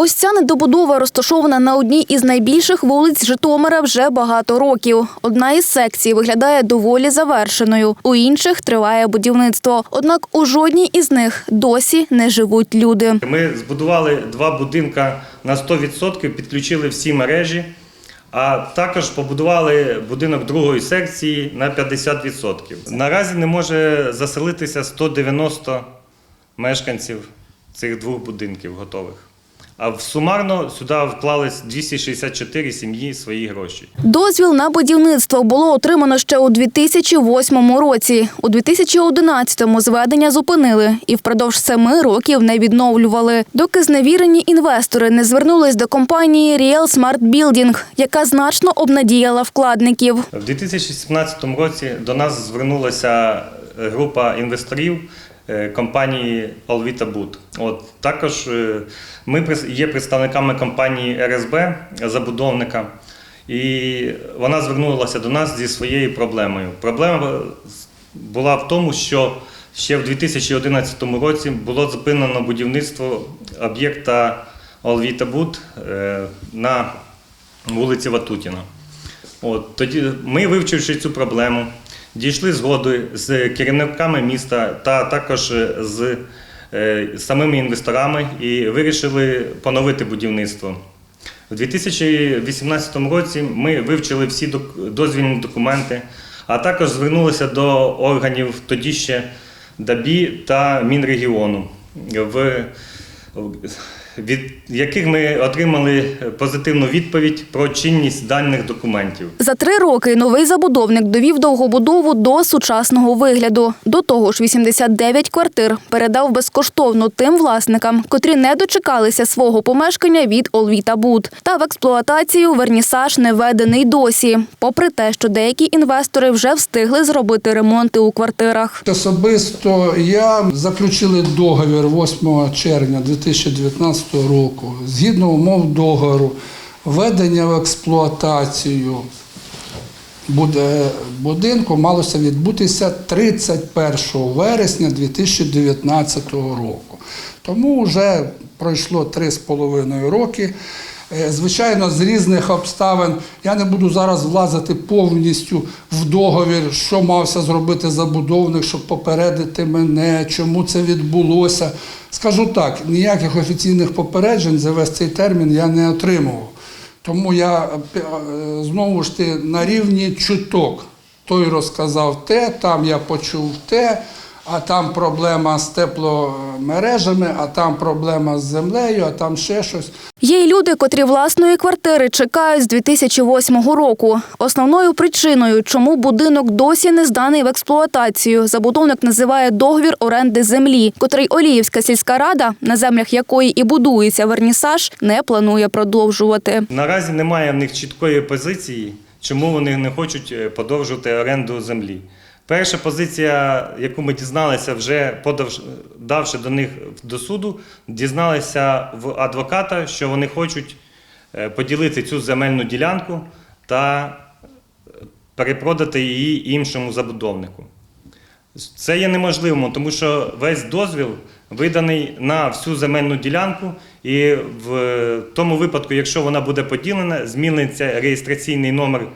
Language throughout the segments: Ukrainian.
Ось ця недобудова розташована на одній із найбільших вулиць Житомира вже багато років. Одна із секцій виглядає доволі завершеною, у інших триває будівництво. Однак у жодній із них досі не живуть люди. Ми збудували два будинка на 100%, підключили всі мережі, а також побудували будинок другої секції на 50%. Наразі не може заселитися 190 мешканців цих двох будинків готових. А в- сумарно сюди вклались 264 сім'ї свої гроші. Дозвіл на будівництво було отримано ще у 2008 році. У 2011-му зведення зупинили і впродовж семи років не відновлювали, доки зневірені інвестори не звернулись до компанії Real Smart Building, яка значно обнадіяла вкладників. В 2017 році до нас звернулася група інвесторів компанії Alvita Boot. От також е, ми є представниками компанії РСБ забудовника. І вона звернулася до нас зі своєю проблемою. Проблема е, була в тому, що ще в 2011 році було зупинено будівництво об'єкта Alvita Boot е, на вулиці Ватутіна. От, тоді ми, вивчивши цю проблему, дійшли згоди з керівниками міста та також з е, самими інвесторами і вирішили поновити будівництво. У 2018 році ми вивчили всі дозвільні документи, а також звернулися до органів тоді ще ДАБІ та Мінрегіону, в, від яких ми отримали позитивну відповідь про чинність даних документів. За три роки новий забудовник довів довгобудову до сучасного вигляду. До того ж, 89 квартир передав безкоштовно тим власникам, котрі не дочекалися свого помешкання від Олвіта Буд. Та в експлуатацію вернісаж не введений досі, попри те, що деякі інвестори вже встигли зробити ремонти у квартирах. Особисто я заключили договір 8 червня 2019 року. Згідно умов договору, введення в експлуатацію будинку малося відбутися 31 вересня 2019 року. Тому вже пройшло 3,5 роки. Е, Звичайно, з різних обставин я не буду зараз влазити повністю в договір, що мався зробити забудовник, щоб попередити мене, чому це відбулося. Скажу так, ніяких офіційних попереджень за весь цей термін я не отримував. Тому я е, знову ж ти на рівні чуток. Той розказав те, там я почув те, а там проблема з тепломережами, а там проблема з землею, а там ще щось. Є й люди, котрі власної квартири чекають з 2008 року. Основною причиною, чому будинок досі не зданий в експлуатацію, забудовник називає договір оренди землі, котрий Оліївська сільська рада, на землях якої і будується вернісаж, не планує продовжувати. Наразі немає в них чіткої позиції, чому вони не хочуть е, подовжувати оренду землі. Перша позиція, яку ми дізналися, вже подавши, давши до них до суду, дізналися в адвоката, що вони хочуть е, поділити цю земельну ділянку та е, перепродати її іншому забудовнику. Це є неможливим, тому що весь дозвіл виданий на всю земельну ділянку, і в тому випадку, якщо вона буде поділена, зміниться реєстраційний номер,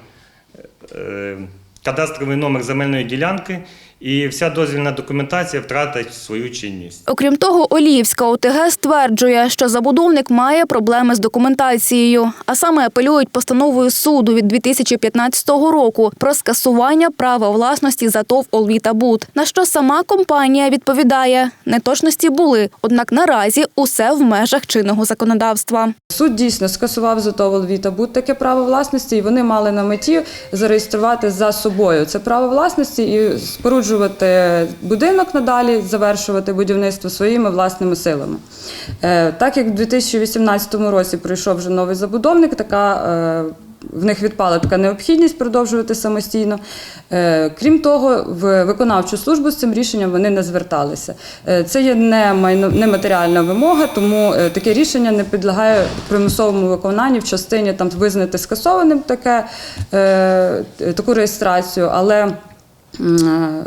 е, кадастровий номер земельної ділянки, і вся дозвільна документація втратить свою чинність. Окрім того, Оліївська ОТГ стверджує, що забудовник має проблеми з документацією, а саме апелюють постановою суду від 2015 року про скасування права власності за ТОВ «Олвіта Буд». На що сама компанія відповідає, неточності були, однак наразі усе в межах чинного законодавства. Суд дійсно скасував затовол Віта будь таке право власності, і вони мали на меті зареєструвати за собою це право власності і споруджувати будинок надалі, завершувати будівництво своїми власними силами. Е, Так як в 2018 році прийшов вже новий забудовник, така. е, В них відпала така необхідність продовжувати самостійно. Е, Крім того, в виконавчу службу з цим рішенням вони не зверталися. Це є не майно не матеріальна вимога, тому таке рішення не підлягає примусовому виконанню в частині там визнати скасованим таке, таку реєстрацію, але 嗯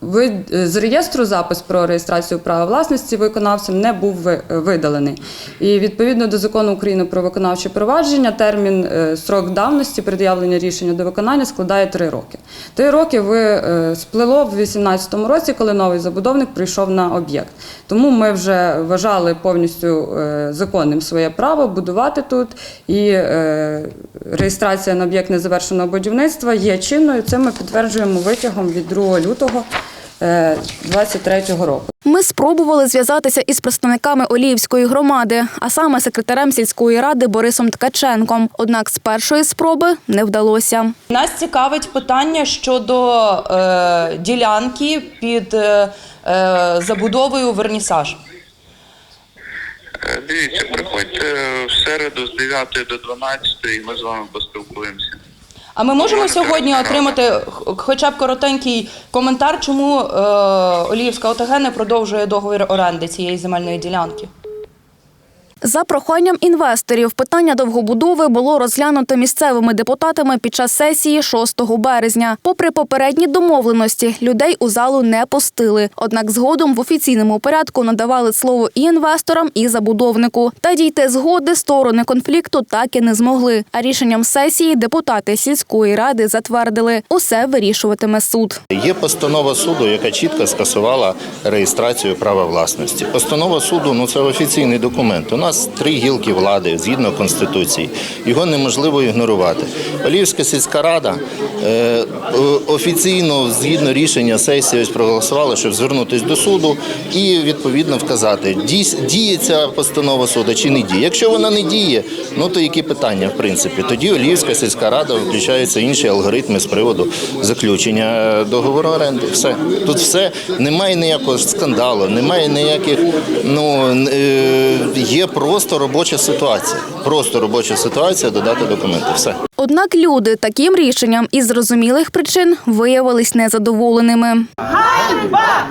ви- е, з реєстру запис про реєстрацію права власності виконавцем не був е, видалений. І відповідно до закону України про виконавче провадження, термін е, строк давності пред'явлення рішення до виконання складає три роки. Три роки ви сплило в 2018 році, коли новий забудовник прийшов на об'єкт. Тому ми вже вважали повністю законним своє право будувати тут, і реєстрація на об'єкт незавершеного будівництва є чинною. Це ми підтверджуємо витягом від 2 лютого 2023 року. Ми спробували зв'язатися із представниками Оліївської громади, а саме секретарем сільської ради Борисом Ткаченком. Однак з першої спроби не вдалося. Нас цікавить питання щодо е, ділянки під е, е, забудовою Вернісаж. Е, Дивіться, приходьте в середу з 9 до 12 і ми з вами поспілкуємося. А ми можемо сьогодні отримати хоча б коротенький коментар, чому е, Оліївська ОТГ не продовжує договір оренди цієї земельної ділянки? За проханням інвесторів питання довгобудови було розглянуто місцевими депутатами під час сесії 6 березня. Попри попередні домовленості, людей у залу не пустили. Однак згодом в офіційному порядку надавали слово і інвесторам, і забудовнику. Та дійти згоди сторони конфлікту так і не змогли. А рішенням сесії депутати сільської ради затвердили усе вирішуватиме суд. Є постанова суду, яка чітко скасувала реєстрацію права власності. Постанова суду ну це офіційний документ. У нас три гілки влади згідно конституції. Його неможливо ігнорувати. Олівська сільська рада е, офіційно, згідно рішення сесії, ось проголосувала, щоб звернутися до суду і відповідно вказати, діє ця постанова суду чи не діє. Якщо вона не діє, ну то які питання в принципі? Тоді Олівська сільська рада включаються інші алгоритми з приводу заключення е, договору оренди. Все тут все немає ніякого скандалу, немає ніяких. Ну е, є просто робоча ситуація. Просто робоча ситуація додати документи. Все. Однак люди таким рішенням із зрозумілих причин виявились незадоволеними. Тепер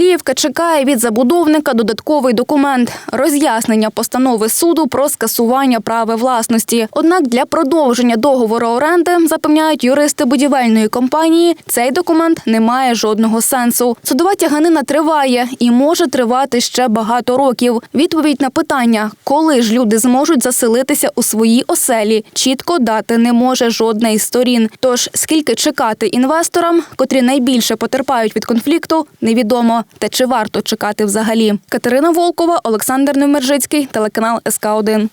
Оліївка чекає від забудовника додатковий документ роз'яснення постанови суду про скасування права власності. Однак для продовження договору оренди запевняють юристи будівельної компанії. Цей документ не має жодного сенсу. Судова тяганина триває і може тривати ще багато років. Відповідь на питання, коли ж люди зможуть заселитися у свої оселі, чітко дати не може жодна із сторін. Тож скільки чекати інвесторам, котрі найбільше потерпають від конфлікту, невідомо. Та чи варто чекати взагалі? Катерина Волкова, Олександр Немержицький, телеканал СК 1